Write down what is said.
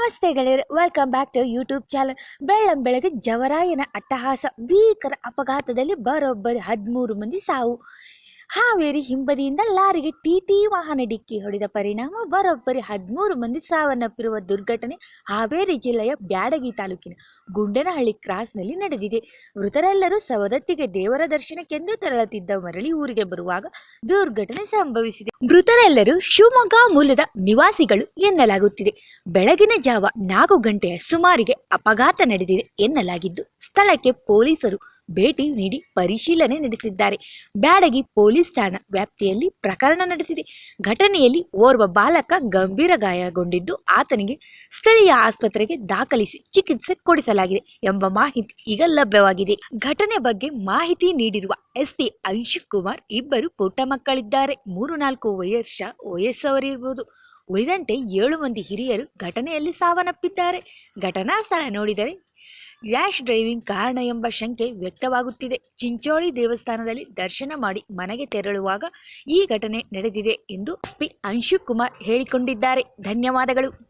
ನಮಸ್ತೆ ಗೆಳೆಯರು welcome back to YouTube channel ಬೆಳ್ಳಂ ಬೆಳಗ್ಗೆ ಜವರಾಯನ ಅಟ್ಟಹಾಸ, ಭೀಕರ ಅಪಘಾತದಲ್ಲಿ ಬರೋಬ್ಬರಿ ಹದಿಮೂರು ಮಂದಿ ಸಾವು. ಹಾವೇರಿ ಹಿಂಬದಿಯಿಂದ ಲಾರಿಗೆ ಟಿಟಿ ವಾಹನ ಡಿಕ್ಕಿ ಹೊಡೆದ ಪರಿಣಾಮ ಬರೋಬ್ಬರಿ ಹದಿಮೂರು ಮಂದಿ ಸಾವನ್ನಪ್ಪಿರುವ ದುರ್ಘಟನೆ ಹಾವೇರಿ ಜಿಲ್ಲೆಯ ಬ್ಯಾಡಗಿ ತಾಲೂಕಿನ ಗುಂಡನಹಳ್ಳಿ ಕ್ರಾಸ್ನಲ್ಲಿ ನಡೆದಿದೆ. ಮೃತರೆಲ್ಲರೂ ಸವದತ್ತಿಗೆ ದೇವರ ದರ್ಶನಕ್ಕೆಂದು ತೆರಳುತ್ತಿದ್ದ ಮರಳಿ ಊರಿಗೆ ಬರುವಾಗ ದುರ್ಘಟನೆ ಸಂಭವಿಸಿದೆ. ಮೃತರೆಲ್ಲರೂ ಶಿವಮೊಗ್ಗ ಮೂಲದ ನಿವಾಸಿಗಳು ಎನ್ನಲಾಗುತ್ತಿದೆ. ಬೆಳಗಿನ ಜಾವ ನಾಲ್ಕು ಗಂಟೆಯ ಸುಮಾರಿಗೆ ಅಪಘಾತ ನಡೆದಿದೆ ಎನ್ನಲಾಗಿದ್ದು, ಸ್ಥಳಕ್ಕೆ ಪೊಲೀಸರು ಭೇಟಿ ನೀಡಿ ಪರಿಶೀಲನೆ ನಡೆಸಿದ್ದಾರೆ. ಬ್ಯಾಡಗಿ ಪೊಲೀಸ್ ಠಾಣಾ ವ್ಯಾಪ್ತಿಯಲ್ಲಿ ಪ್ರಕರಣ ನಡೆಸಿದೆ. ಘಟನೆಯಲ್ಲಿ ಓರ್ವ ಬಾಲಕ ಗಂಭೀರ ಗಾಯಗೊಂಡಿದ್ದು ಆತನಿಗೆ ಸ್ಥಳೀಯ ಆಸ್ಪತ್ರೆಗೆ ದಾಖಲಿಸಿ ಚಿಕಿತ್ಸೆ ಕೊಡಿಸಲಾಗಿದೆ ಎಂಬ ಮಾಹಿತಿ ಈಗ ಲಭ್ಯವಾಗಿದೆ. ಘಟನೆ ಬಗ್ಗೆ ಮಾಹಿತಿ ನೀಡಿರುವ ಎಸ್ಪಿ ಅಂಶುಕ್ ಕುಮಾರ್ ಇಬ್ಬರು ಪುಟ್ಟ ಮಕ್ಕಳಿದ್ದಾರೆ. ಮೂರು ನಾಲ್ಕು ವಯಸ್ಸ ವಯಸ್ಸವರಿರ್ಬೋದು. ಉಳಿದಂತೆ ಏಳು ಮಂದಿ ಹಿರಿಯರು ಘಟನೆಯಲ್ಲಿ ಸಾವನ್ನಪ್ಪಿದ್ದಾರೆ. ಘಟನಾ ಸ್ಥಳ ನೋಡಿದರೆ ರ್ಯಾಶ್ ಡ್ರೈವಿಂಗ್ ಕಾರಣ ಎಂಬ ಶಂಕೆ ವ್ಯಕ್ತವಾಗುತ್ತಿದೆ. ಚಿಂಚೋಳಿ ದೇವಸ್ಥಾನದಲ್ಲಿ ದರ್ಶನ ಮಾಡಿ ಮನೆಗೆ ತೆರಳುವಾಗ ಈ ಘಟನೆ ನಡೆದಿದೆ ಎಂದು ಎಸ್ಪಿ ಅಂಶುಕುಮಾರ್ ಹೇಳಿಕೊಂಡಿದ್ದಾರೆ. ಧನ್ಯವಾದಗಳು.